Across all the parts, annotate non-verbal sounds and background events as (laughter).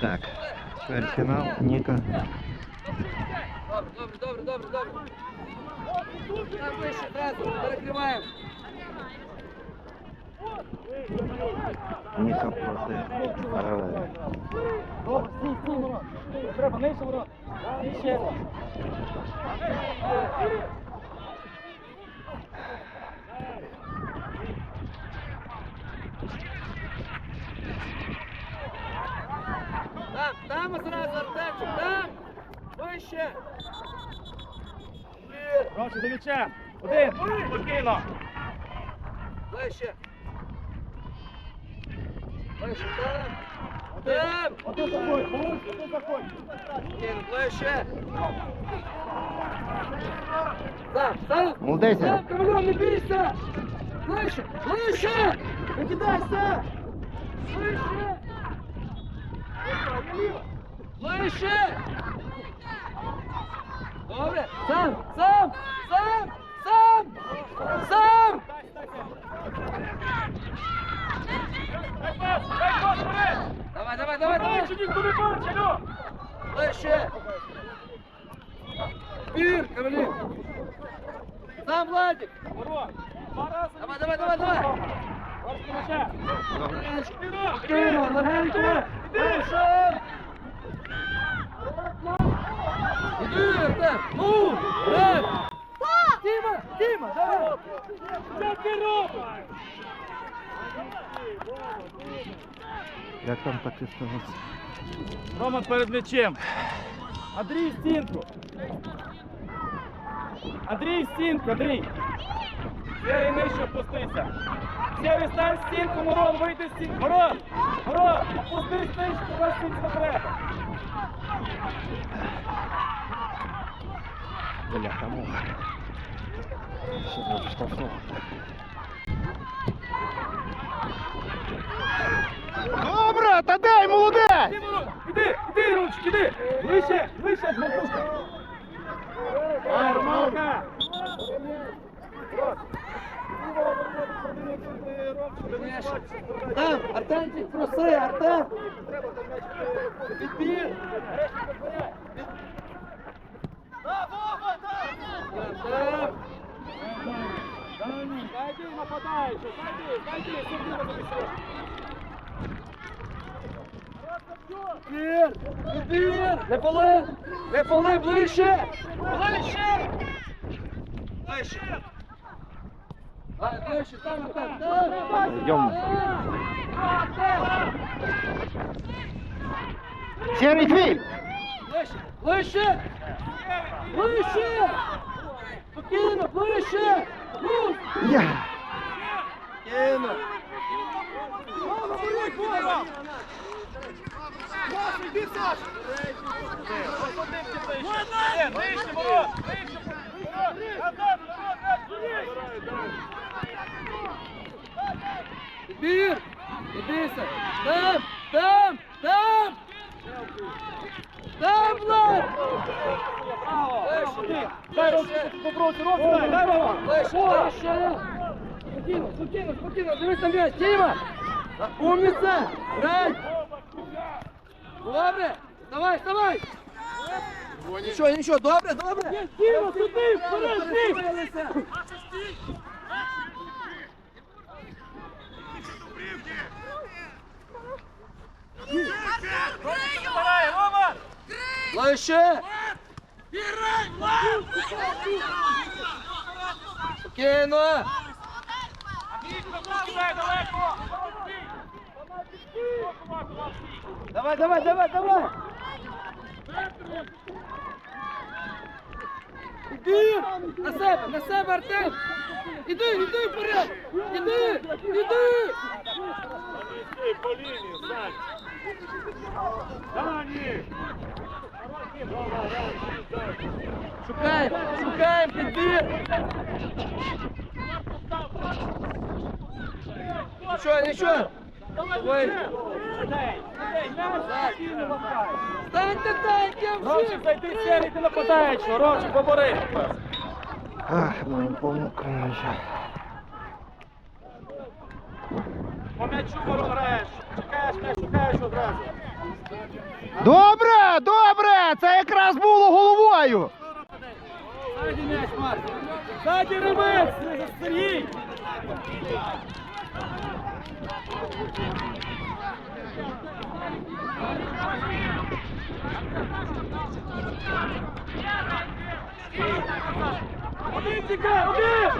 Так, чвертьфінал, Ніка. Добре, добре, добре, добре. Так, вище, одразу, перекриваємо. Ніка проти паралелі. Добре, ворот. Треба, нижче ворот. Нижче. Там одразу, Артемчик, там! Вище! Гроші до м'яча. Один. Спокійно. Ближче. Ближче, там. Там. Один заходь. Один заходь. Кін, ближче. Там, там. Молодець. Там, Камилон, не бійся. Ближче, ближче. Не кидайся. Ближче. Ближче. Добре. Сам, сам, сам, сам, сам. Давай, давай, давай, давай. Ближче! Пір, Кавалін! Сам Владик! Давай, давай, давай, давай! Спокійно. Спокійно, легенько! Іди, Артем! Ну! Реп! Тіма! Тіма! Давай! Що ти робиш? Як там так і сталося? Роман перед м'ячем. Андрій в стінку. Андрій в стінку, Андрій. Сірий нижче опустися. Сірий стань в стінку, Морон, вийди з стінку. Морон! Морон! Опустись нижче, туди стінку треба. Бляха муха. Ще не штрафного. Добре, та дай, молодець! Іди, Морон! Іди, Ручик, іди! Вище, вище, Дмитрушка! Армалка! Там! Артемчик, проси, Артем! Відбір! Артем! Зайди, нападаючи, зайди, зайди, сюди. Відбір! Відбір! Не поли! Не поли, ближче! Ближче! Ближче! А, ближче, там, там, там! Йдемо. Артем! Сірий твій! Ближче! Ближче! Ближче! Спокійно, ближче! Ну! Я! Спокійно! Іди, Саш! Ні, нижче, ворот! Нижче! Ворот! Назад, ворот, назад! Відбір! Ідися! Там! Там! Там! Там, Влад! Дай руку, попробуй, руку дай, дай Рома! Спокійно, спокійно, спокійно! Дивись на м'яч! Тіма! Умніця! Грай! Добре! Давай, давай! Нічого, нічого, добре, добре! Тіма, туди, вперед, стій! Ближче! Спокійно! Давай, давай, давай, давай! Іди! На себе, на себе, Артем! Іди, іди вперед! Іди! Іди! По лінії! Шукаємо, шукаємо, підбір! Нічого, нічого! Давай! Станьте я Ромчик, зайди, Сергій, ти нападаючий! Ромчик, побори! Ах, мені помукаєш. По м'ячу ворот граєш! Чекаєш м'яч, шукаєш одразу! Добре, добре! Це якраз було головою! Ззаді м'яч, Марк. Ззаді ремець, Сергій. Один тікай, один!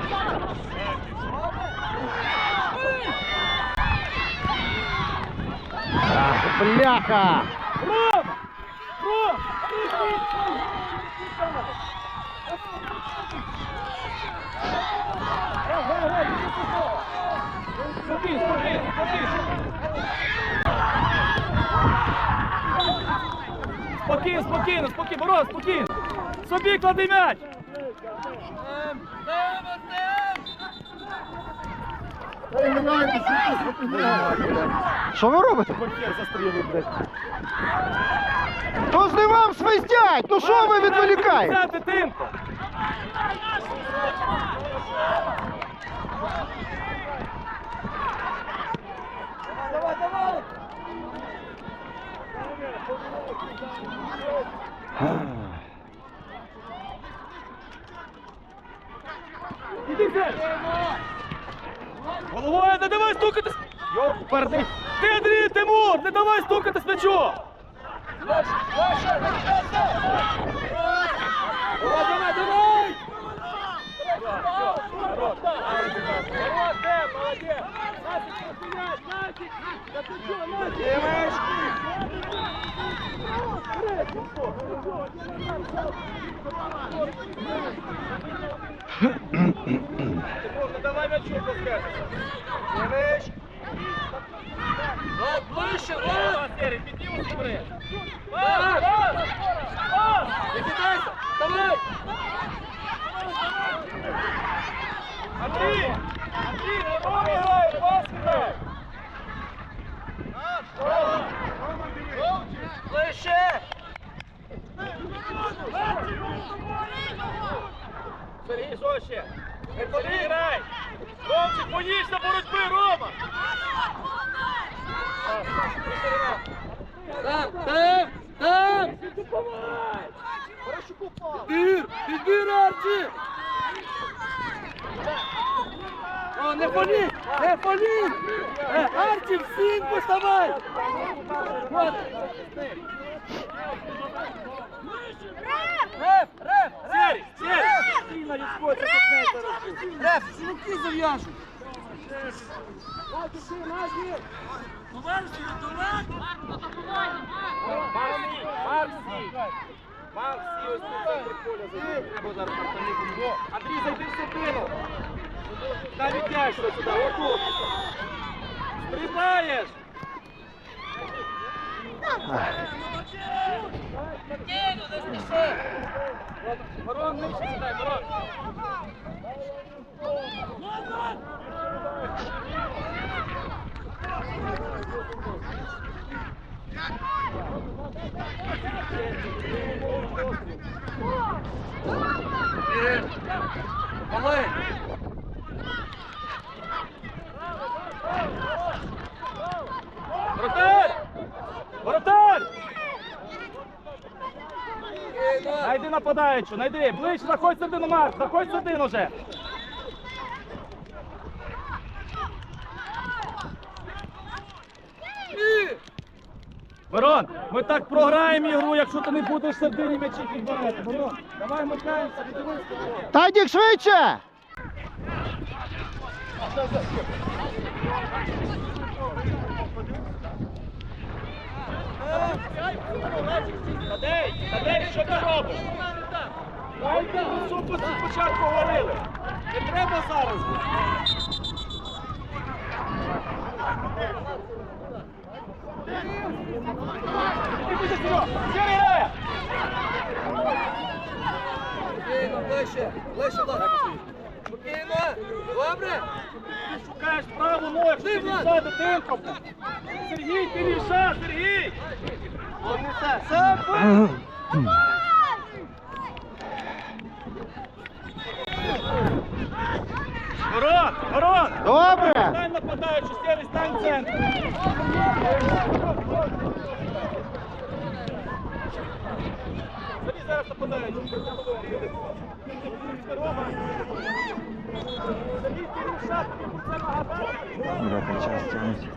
Бляха! Спокійно, спокійно, спокійно. Спокійно, спокійно, спокійно, Мороз, спокійно. Собі клади м'яч. Що ви робите? То з вам свистять! Ну що ви відволікаєте? Іди все. Головою не давай стукатись! Йоп, перди. Ти, Андрій, Тимур, не давай стукати з м'ячом. Давай, давай, давай! Давай мячу пускай. Ближче, Влад! Підніми собри! Пас! Пас! Пас! Не кидайся! Давай! Андрій! Андрій, не Рома грає, пас кидай! Ближче! Сергій, що ще? Не Сергій, грай! Ромчик, поїдь на боротьби, Рома! Там, там, там! Підбір, підбір, Арчі! О, не фоліть, не! Е, Арчі, в сінку вставай! От. Реф, реф, Сері, Сері! Сильно відходь, Реф, сілки зав'яжуть! Марсі, Марсі! Марсі, ось тут центр поля зайди. Треба зараз Артемій Андрій, зайди в середину. Навіть сюди, отут. Стрибаєш! Ворон, нижче сідай, ворон. Воротарь! Найди нападаючу, найди. Ближче, заходь середину, Марк, заходь середину вже. Мирон, ми так програємо ігру, якщо ти не будеш середині м'ячі підбирати. Мирон, давай микаємося, віддивись. Тадік швидше! Тадей, Тадей, що ти робиш? Дайте супу спочатку говорили. Не треба зараз. Іди сюди, Сірий грає! Спокійно, ближче, ближче, Влад. Спокійно, добре? Ти шукаєш якщо ти ліса дитинка. Сергій, ти ліша, Сергій! Сам Ворон, ворон! Добре! Стань нападаючи, Сірий, стань центр. нападають. Рома. Сергій, ти в шапці, це нагадає. Бляха, час тягнуть.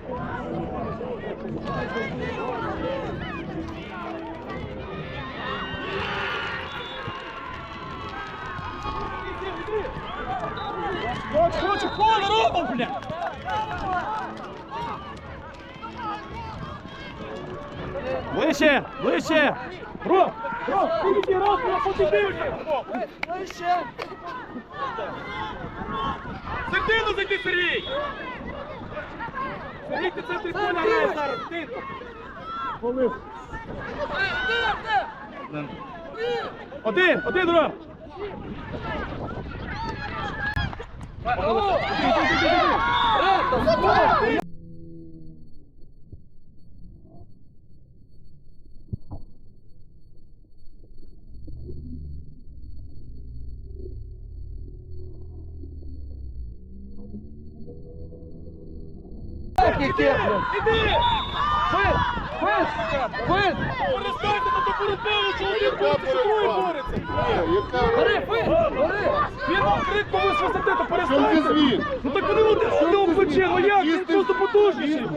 От хочу поле Рома, бля! Ближче, ближче! Ром, Ром, ти йди раз, я подивився! Ближче! Середину зайди, Сергій! Сергій, ти центр поля граєш зараз, ти! Полив. Один, один, Ром! Так, Іди! Фит! Фит! Фит! Перестаньте на ту боротьбу, що один бореться, що другий бореться! Бери, фит! Бери! Він вам крик комусь висоти, то перестаньте! Ну так вони один одного плече, ну як? Він просто потужніший!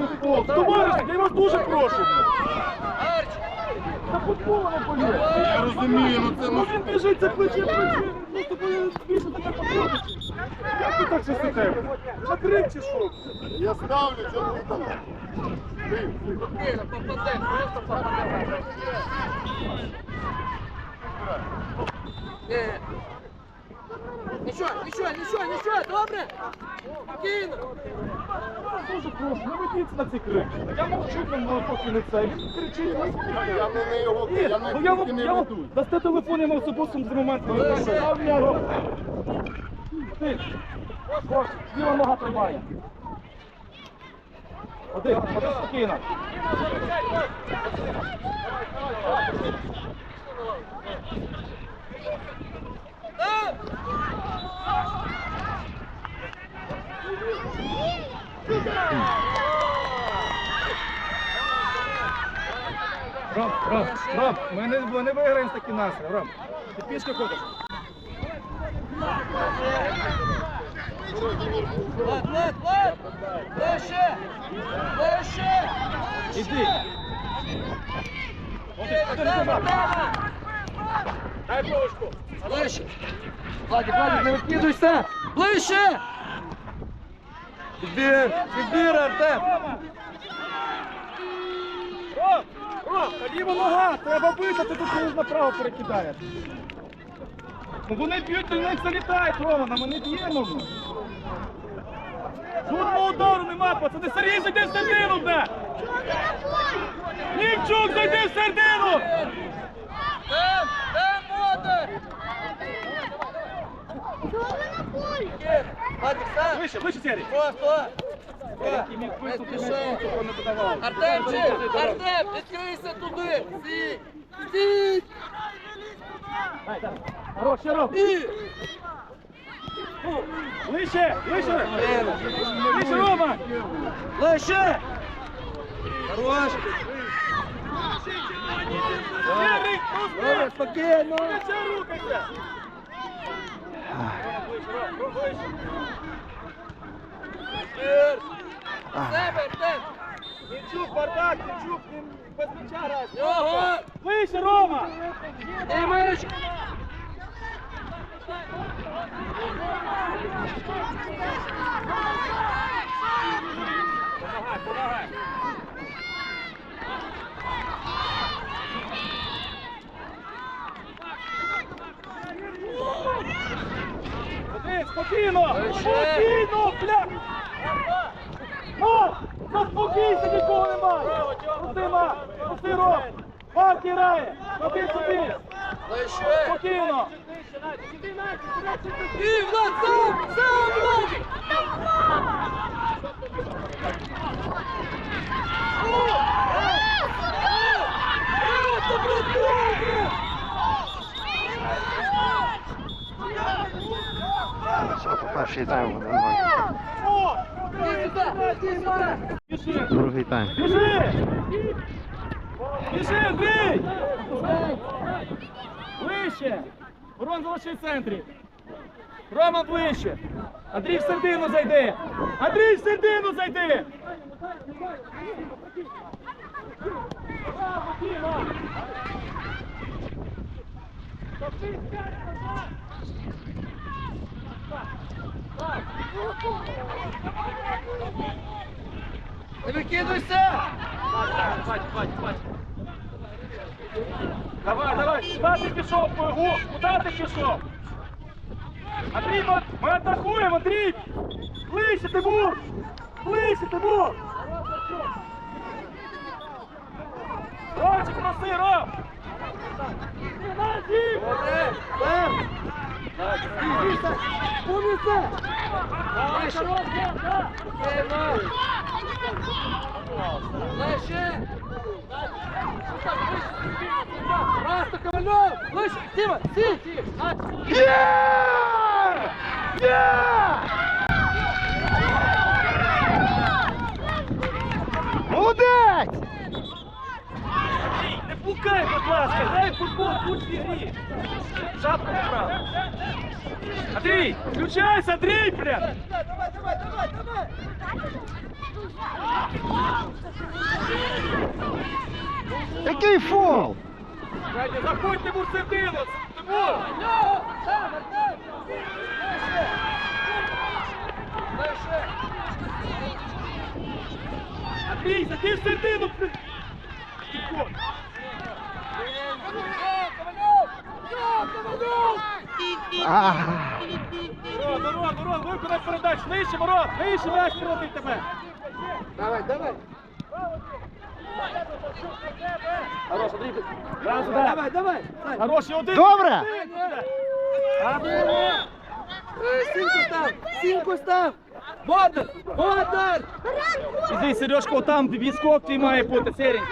Товариш, я вас дуже прошу! Та футбола не полює! Я розумію, ну це Ну він біжить, це плече, плече! Ти так щасите? На крик чи що? Я ставлю, чому ви там? Попаде, просто попаде. Ні. Нічого, нічого, нічого, нічого, добре? Спокійно. Дуже прошу, не ведіться на цей крик. Я мовчу, ну, поки не це. Він кричить, ну, Я не на його, Ні, я ну на я вам, я вам дасте телефон, я на особистому з моменту. Ти, Ось, ліва нога тримає. Один, один спокійно. Ром, Ром, Ром, ми не, ми не виграємо з такі настрій, Ром. Ти пішки ходиш. Влад, Влад, Влад! Ближче! Ближче! Іди. Один, один, Тема, один. тема! Дай палочку. Ближче! Владик, Владик, не викидуйся! Ближче! Відбір! Відбір, Артем! Ром, Ром, та ліва нога, треба бити, ти тут комусь направо перекидаєш. Ну вони б'ють, то них залітають, Рома, ми не б'ємо. ну. Жодного удару нема, пацани, Сергій, зайди в середину, бля! Німчук, зайди в середину! Там! Там мода! Владик, сам! Вище, вище, Сергій. Стой, стой! І міг Не виступити, спіши! такого не додавав. Артемчик! Артем, відкрийся туди! Стій! Стій! Дай, дай. Хорош, ще Ром. Стій! Вище. Вище, Рома. Ближче! Хорош! Добре, спокійно! Артем! Бардак, Нічук, без. Вище, Рома. Спокійно! Спокійно, бля! Ну, заспокійся, нікого немає! Пусти, Марк! Пусти, Ром! Марк грає! Собі! Ближче! Спокійно! І Влад, сам! Сам, Влад! Все, перший тайм буде ноль. О! Іди сюди! Іди сюди! Біжи! Другий тайм. Біжи! Біжи, Андрій! ближче. Ворон залиши в центрі. Рома ближче. Андрій в середину зайди. Андрій в середину зайди. Браво, Діма! Топись п'ять назад! Не викидуйся! Давай, давай, куди ти пішов, Гу? Куди ти пішов? Андрій, ми, ми атакуємо, Андрій! Ближче, Тимур! Ближче, Тимур! Ромчик, проси, Ром! Добре! Лев! Є! Молодець! Не пукай, будь ласка, в футбол, будь в. Шапку вправо. Андрій, включайся, Андрій, прям! Давай, давай, давай, давай! Який фол? Дядя, заходь Тимур в середину! Тимур! Андрій, закинь в середину! Підходь. Мирон, Мирон, Мирон, виконай передачу! Нижче, Мирон! Нижче м'яч прилетить тебе! Давай, давай! Хорош! Хороший один! Добре! Сімку став! Сімку став! Бондар! Бондар! Іди, Сережко, там відскок твій має бути, серій.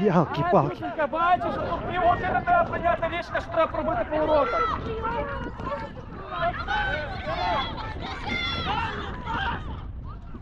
Ялки-палки. Бачиш, тут півгодини треба прийняти рішення, що треба пробити поворота.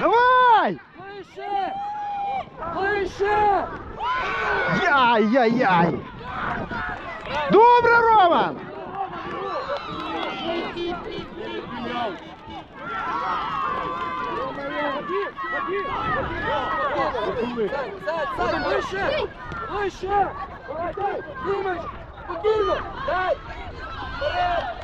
Давай! Ближче! Ближче! Яй-яй-яй! Добре, Роман! Ближче! Дай, Дімич! Спокійно! Дай! Вперед!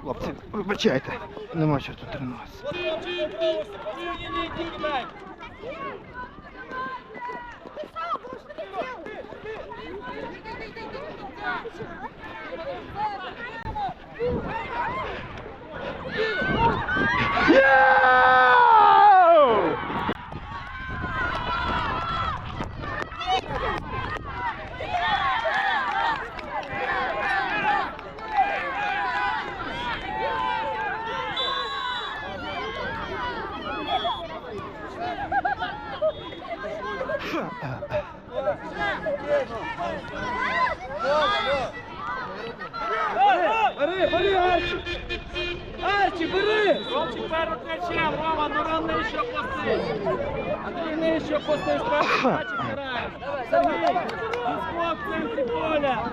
Хлопці, вибачайте, нема чого тут тренуватися. Є! Бери, бери, Арчі! Арчі, бери! Ромчик перед м'ячем, Рома, ну ран нижче опусти. Сергій нижче опустись, перший м'ячик грає. Сергій, відскок в центрі поля.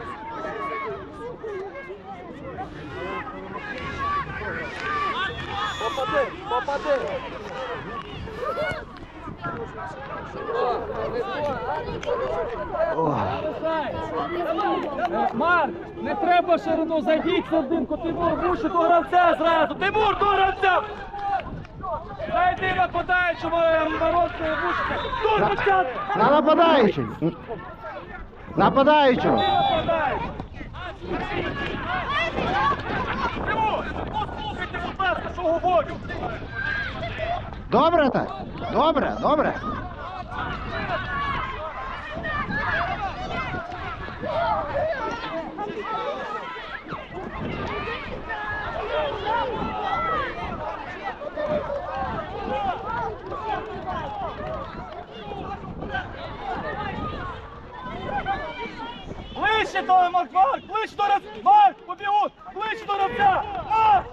Попади, попади. Е, Марк, не треба ширину, зайдіть в серединку, Тимур, вище до гравця зразу. Тимур, до гравця! Зайди нападаючому, мороз вушка. До гравця! На нападаєш! Тимур, послухайте, будь ласка, що говорю. Добре так? Добре, добре. Ближче до Марк, Марк, ближче до гравця! Марк, побігут! Ближче до гравця! Марк!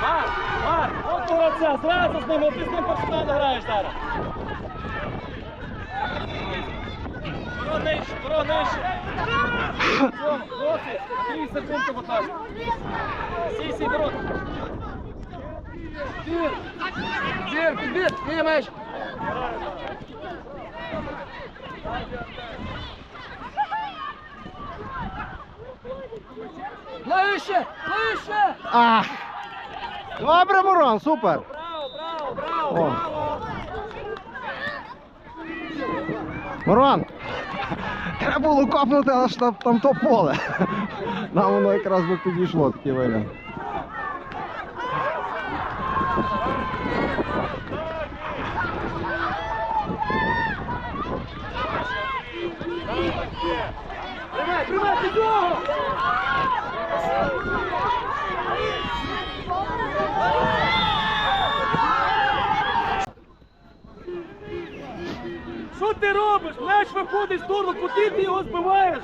Марк, Марк, от до гравця, зразу з ним, ти з ним персонально граєш зараз. Дорога нижче, дорога нижче. Андрій Серденко, будь ласка. Сій, сій. А. Добре, Мурон, супер. Браво, браво, браво, браво. Мурон. Треба було копнути аж там, там то поле. (laughs) Нам воно якраз би підійшло такий варіант. Що ти робиш? М'яч виходить з дурно, куди ти його збиваєш?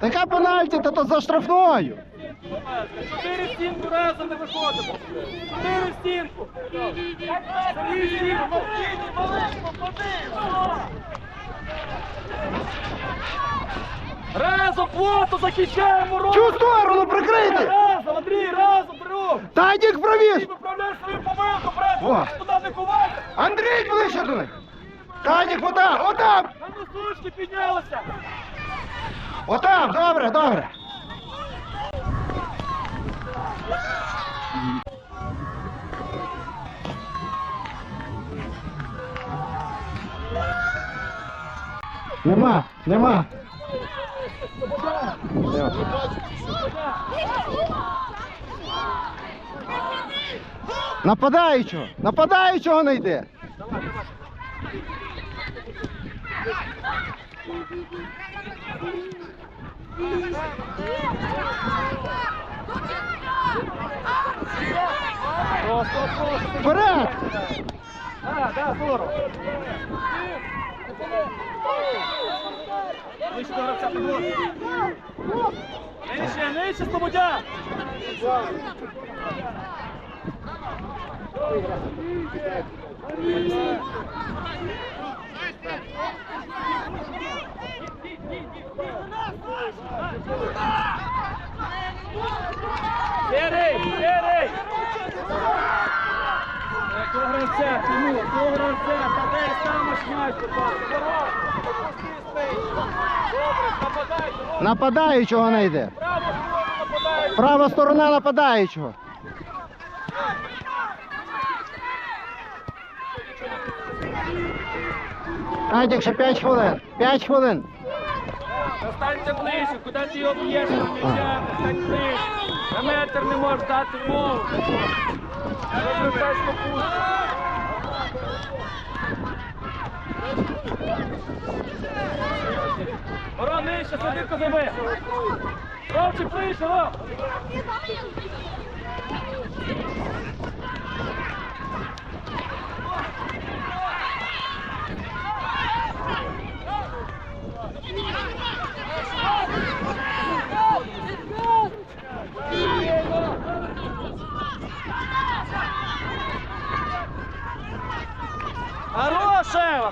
Така пенальті, та то за штрафною. Чотири в стінку разом не виходимо. Чотири в стінку. Сергій в стінку. Разом плотно захищаємо. Чу сторону прикрити! Разом, Андрій, разом, беру. Тадік правіш! О. Андрій ближче до них! Тадік, отам, отам! На носочки піднялися. Отам, добре, добре. Нема, нема. Нема. Нападаючого, нападаючого не йде. Вперед! А, да, здорово. Вище до гравця підвод. Слободян. Нападаючого не йде. Права сторона нападаючого. Тадік, ще 5 хвилин. 5 хвилин. Останься ближче, куди ти його б'єш, м'яча, ближче. На метр не можеш дати мову. Розвертайся по Ворон, нижче, садинку займи. Ровчик, ближче, Ром.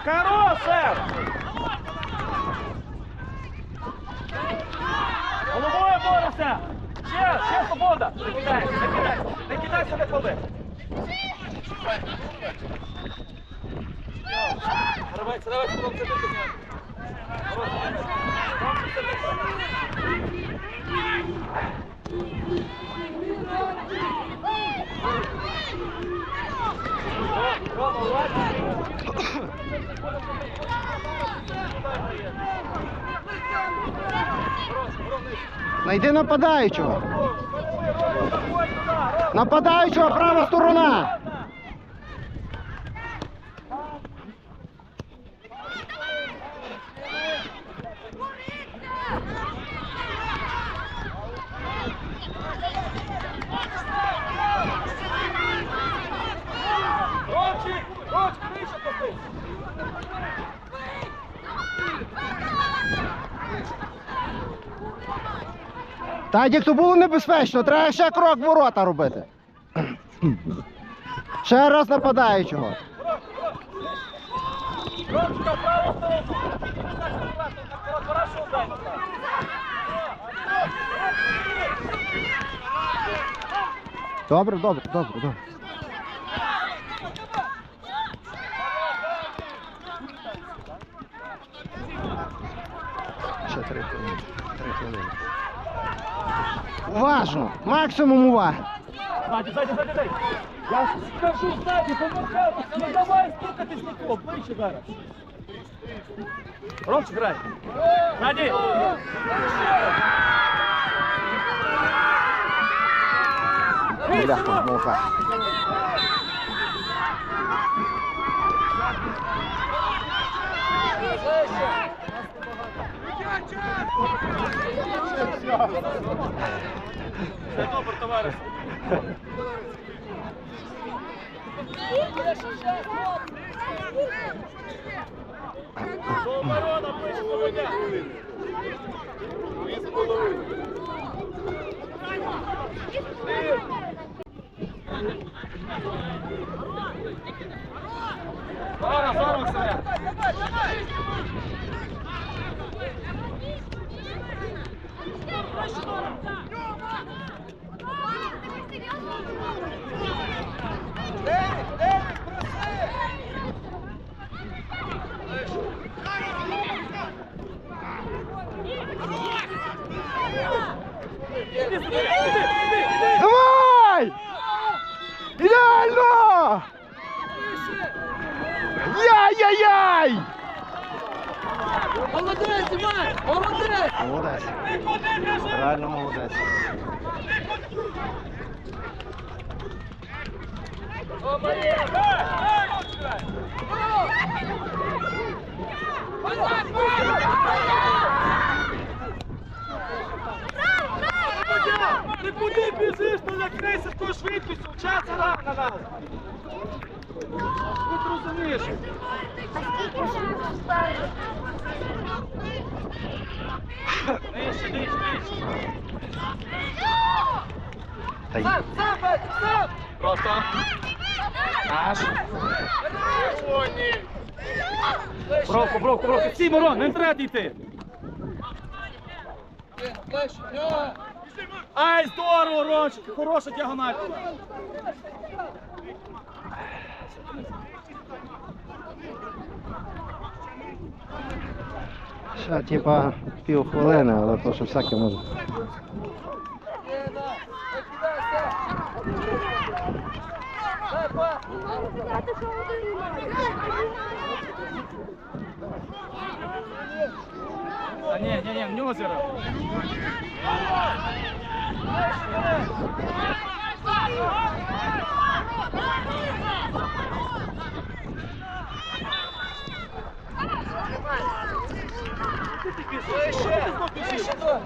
Хороше! Головою борися! Ще, ще свобода! Не кидайся, не кидайся! Не кидайся, не ходи! Рвайся, рвайся, Ром, це ти тут. Ром, це ти. Рома, ладно? Найди нападаючого. Нападаючого права сторона. Ромчик, Ромчик, вище попи! як то було небезпечно, треба ще крок ворота робити. Ще раз нападаючого. Добре, добре, добре, добре. Ще три хвилини. Три хвилини. Уважно! Максимум уваги! Ззаді, ззаді, ззаді, ззаді. Я скажу ззаді, помовчав, не давай стукатись нікого, ближче зараз. Ромчик, грай. Ззаді. Бляха, муха. Все добре, товариш. До оборона, ближче, поведя. Дві. Зараз, зараз. Іди сюди, іди, іди, іди. Давай! Ідеально! Яй-яй-яй! Молодець, Іван! Молодець! Молодець. Ти куди біжиш? Реально молодець. О, Марія, грай, грай, Ромчик, грай. Ти куди біжиш? Ну накрийся такою швидкістю, на, на нас. Ти розумієш? Нижче, нижче, нижче. Сам, сам, сам! Просто. Наш. Бровку, бровку, бровку. Стій, Мирон, не треба. Ай, здорово, Рончик, хороша діагональ. Ще типа півхвилини, але то що всяке може. Лена, не кидайся! Дай, па! А ні, ні, ні, в нього зіра. Вище! Вище, то!